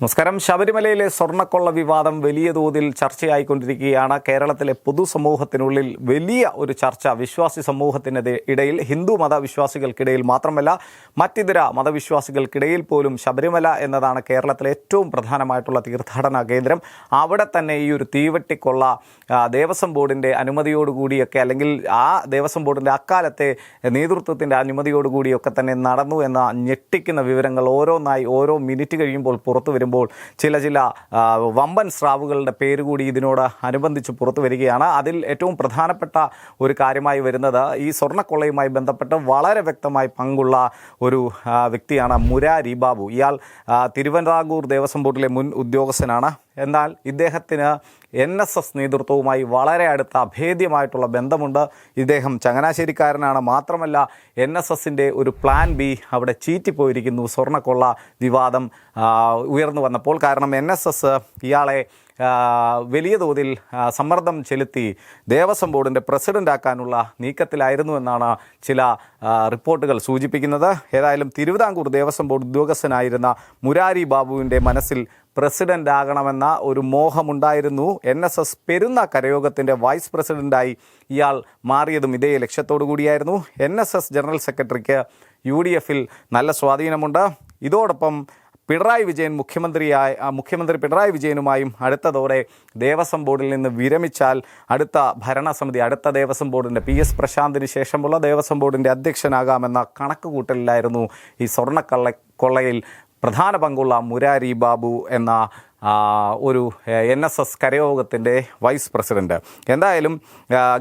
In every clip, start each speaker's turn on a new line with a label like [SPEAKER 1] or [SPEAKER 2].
[SPEAKER 1] നമസ്കാരം. ശബരിമലയിലെ സ്വർണക്കൊള്ള വിവാദം വലിയ തോതിൽ ചർച്ചയായിക്കൊണ്ടിരിക്കുകയാണ്. കേരളത്തിലെ പൊതുസമൂഹത്തിനുള്ളിൽ വലിയ ഒരു ചർച്ച വിശ്വാസി സമൂഹത്തിനെതി ഇടയിൽ ഹിന്ദു മതവിശ്വാസികൾക്കിടയിൽ മാത്രമല്ല മറ്റിതര മതവിശ്വാസികൾക്കിടയിൽ പോലും ശബരിമല എന്നതാണ് കേരളത്തിലെ ഏറ്റവും പ്രധാനമായിട്ടുള്ള തീർത്ഥാടന കേന്ദ്രം. അവിടെ തന്നെ ഈ ഒരു തീവട്ടിക്കൊള്ള ദേവസ്വം ബോർഡിന്റെ അനുമതിയോടുകൂടിയൊക്കെ അല്ലെങ്കിൽ ആ ദേവസ്വം ബോർഡിന്റെ അക്കാലത്തെ നേതൃത്വത്തിന്റെ അനുമതിയോടുകൂടിയൊക്കെ തന്നെ നടന്നു എന്ന ഞെട്ടിക്കുന്ന വിവരങ്ങൾ ഓരോന്നായി ഓരോ മിനിറ്റ് കഴിയുമ്പോൾ പുറത്തു വരുമ്പോൾ ചില ചില വമ്പൻ സ്രാവുകളുടെ പേര് കൂടി ഇതിനോട് അനുബന്ധിച്ച് പുറത്തു വരികയാണ്. അതിൽ ഏറ്റവും പ്രധാനപ്പെട്ട ഒരു കാര്യമായി വരുന്നത് ഈ സ്വർണക്കൊള്ളയുമായി ബന്ധപ്പെട്ട് വളരെ വ്യക്തമായി പങ്കുള്ള ഒരു വ്യക്തിയാണ് മുരാരി ബാബു. ഇയാൾ തിരുവനന്തപുരം ദേവസ്വം ബോർഡിലെ മുൻ ഉദ്യോഗസ്ഥനാണ്. എന്നാൽ ഇദ്ദേഹത്തിന് എൻ എസ് എസ് നേതൃത്വവുമായി വളരെ അടുത്ത അഭേദ്യമായിട്ടുള്ള ബന്ധമുണ്ട്. ഇദ്ദേഹം ചങ്ങനാശ്ശേരിക്കാരനാണ്. മാത്രമല്ല എൻ എസ് എസിന്റെ ഒരു പ്ലാൻ ബി അവിടെ ചീറ്റിപ്പോയിരിക്കുന്നു. സ്വർണക്കൊള്ള വിവാദം ഉയർന്നു വന്നപ്പോൾ കാരണം എൻ എസ് എസ് ഇയാളെ വലിയ തോതിൽ സമ്മർദ്ദം ചെലുത്തി ദേവസ്വം ബോർഡിന്റെ പ്രസിഡന്റാക്കാനുള്ള നീക്കത്തിലായിരുന്നു എന്നാണ് ചില റിപ്പോർട്ടുകൾ സൂചിപ്പിക്കുന്നത്. ഏതായാലും തിരുവിതാംകൂർ ദേവസ്വം ബോർഡ് ഉദ്യോഗസ്ഥനായിരുന്ന മുരാരി ബാബുവിന്റെ മനസ്സിൽ പ്രസിഡന്റ് ആകണമെന്ന ഒരു മോഹമുണ്ടായിരുന്നു. എൻ എസ് എസ് പെരുന്ന കരയോഗത്തിന്റെ വൈസ് പ്രസിഡന്റായി ഇയാൾ മാറിയതും ഇതേ ലക്ഷ്യത്തോടു കൂടിയായിരുന്നു. എൻ എസ് എസ് ജനറൽ സെക്രട്ടറിക്ക് യു ഡി എഫിൽ നല്ല സ്വാധീനമുണ്ട്. ഇതോടൊപ്പം പിണറായി വിജയൻ മുഖ്യമന്ത്രിയായ മുഖ്യമന്ത്രി പിണറായി വിജയനുമായും അടുത്തതോടെ ദേവസ്വം ബോർഡിൽ നിന്ന് വിരമിച്ചാൽ അടുത്ത ഭരണസമിതി അടുത്ത ദേവസ്വം ബോർഡിന്റെ പി എസ് പ്രശാന്തിന് ശേഷമുള്ള ദേവസ്വം ബോർഡിന്റെ അധ്യക്ഷനാകാമെന്ന കണക്കുകൂട്ടലിലായിരുന്നു ഈ സ്വർണക്കള്ള കൊള്ളയിൽ പ്രധാന പങ്കുള്ള മുരാരി ബാബു എന്ന ഒരു എൻ എസ് എസ് കരയോഗത്തിന്റെ വൈസ് പ്രസിഡന്റ്. എന്തായാലും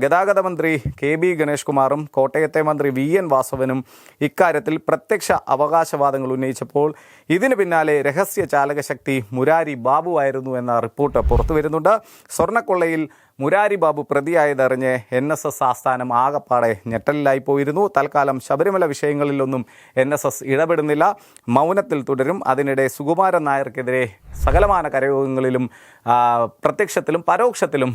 [SPEAKER 1] ഗതാഗത മന്ത്രി കെ ബി ഗണേഷ് കുമാറും കോട്ടയത്തെ മന്ത്രി വി എൻ വാസവനും ഇക്കാര്യത്തിൽ പ്രത്യക്ഷ അവകാശവാദങ്ങൾ ഉന്നയിച്ചപ്പോൾ ഇതിന് പിന്നാലെ രഹസ്യ ചാലകശക്തി മുരാരി ബാബു ആയിരുന്നു എന്ന റിപ്പോർട്ട് പുറത്തു വരുന്നുണ്ട് സ്വർണക്കൊള്ളയിൽ മുരാരി ബാബു പ്രതിയായതറിഞ്ഞ് എൻ എസ് എസ് ആസ്ഥാനം ആകപ്പാടെ ഞെട്ടലിലായി പോയിരുന്നു തൽക്കാലം ശബരിമല വിഷയങ്ങളിലൊന്നും എൻ എസ് എസ് ഇടപെടുന്നില്ല. മൗനത്തിൽ തുടരും. അതിനിടെ സുകുമാരൻ നായർക്കെതിരെ സകലമാന കരയോഗങ്ങളിലും പ്രത്യക്ഷത്തിലും പരോക്ഷത്തിലും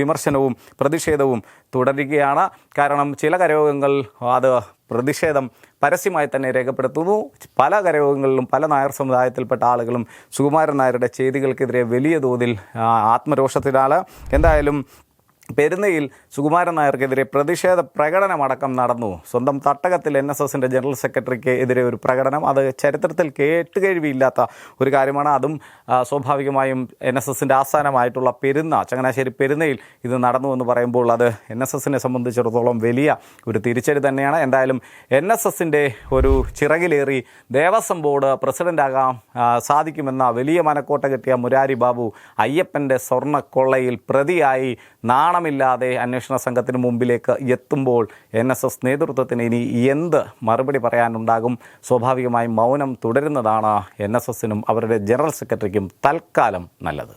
[SPEAKER 1] വിമർശനവും പ്രതിഷേധവും തുടരുകയാണ്. കാരണം ചില കരയോഗങ്ങൾ അത് പ്രതിഷേധം പരസ്യമായി തന്നെ രേഖപ്പെടുത്തുന്നു. പല കരയോഗങ്ങളിലും പല നായർ സമുദായത്തിൽപ്പെട്ട ആളുകളും സുകുമാരൻ നായരുടെ ചെയ്തികൾക്കെതിരെ വലിയ തോതിൽ ആത്മരോഷത്തിലാണ്. എന്തായാലും പെരുന്നയിൽ സുകുമാരൻ നായർക്കെതിരെ പ്രതിഷേധ പ്രകടനമടക്കം നടന്നു. സ്വന്തം തട്ടകത്തിൽ എൻ എസ് എസിന്റെ ജനറൽ സെക്രട്ടറിക്ക് എതിരെ ഒരു പ്രകടനം. അത് ചരിത്രത്തിൽ കേട്ടുകഴിവില്ലാത്ത ഒരു കാര്യമാണ്. അതും സ്വാഭാവികമായും എൻ എസ് എസിന്റെ ആസ്ഥാനമായിട്ടുള്ള പെരുന്ന ചങ്ങനാശ്ശേരി പെരുന്നയിൽ ഇത് നടന്നു എന്ന് പറയുമ്പോൾ അത് എൻ എസ് എസിനെ സംബന്ധിച്ചിടത്തോളം വലിയ ഒരു തിരിച്ചടി തന്നെയാണ്. എന്തായാലും എൻ എസ് എസിന്റെ ഒരു ചിറകിലേറി ദേവസ്വം ബോർഡ് പ്രസിഡന്റാകാൻ സാധിക്കുമെന്ന വലിയ മനക്കോട്ട കിട്ടിയ മുരാരി ബാബു അയ്യപ്പന്റെ സ്വർണക്കൊള്ളയിൽ പ്രതിയായി നാണമില്ലാതെ അന്വേഷണ സംഘത്തിന് മുമ്പിലേക്ക് എത്തുമ്പോൾ എൻ എസ് എസ് നേതൃത്വത്തിന് ഇനി എന്ത് മറുപടി പറയാനുണ്ടാകും? സ്വാഭാവികമായും മൗനം തുടരുന്നതാണ് എൻ എസ് എസിനും അവരുടെ ജനറൽ സെക്രട്ടറിക്കും തൽക്കാലം നല്ലത്.